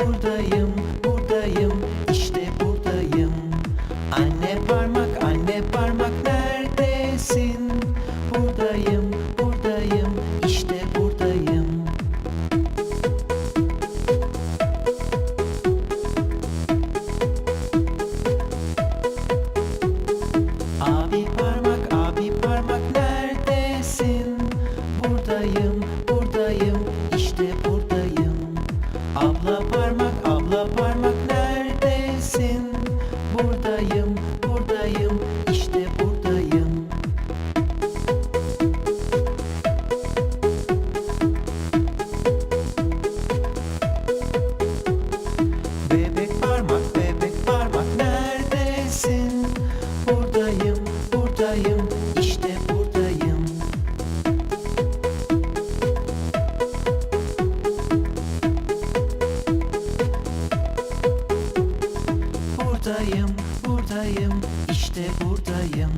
buradayım, buradayım, işte buradayım. Anne parmak, anne parmak neredesin? Buradayım, buradayım, işte buradayım. Abi parmak, abi parmak neredesin? Buradayım, Abla parmak, abla parmak neredesin? Buradayım, Buradayım, buradayım, işte buradayım.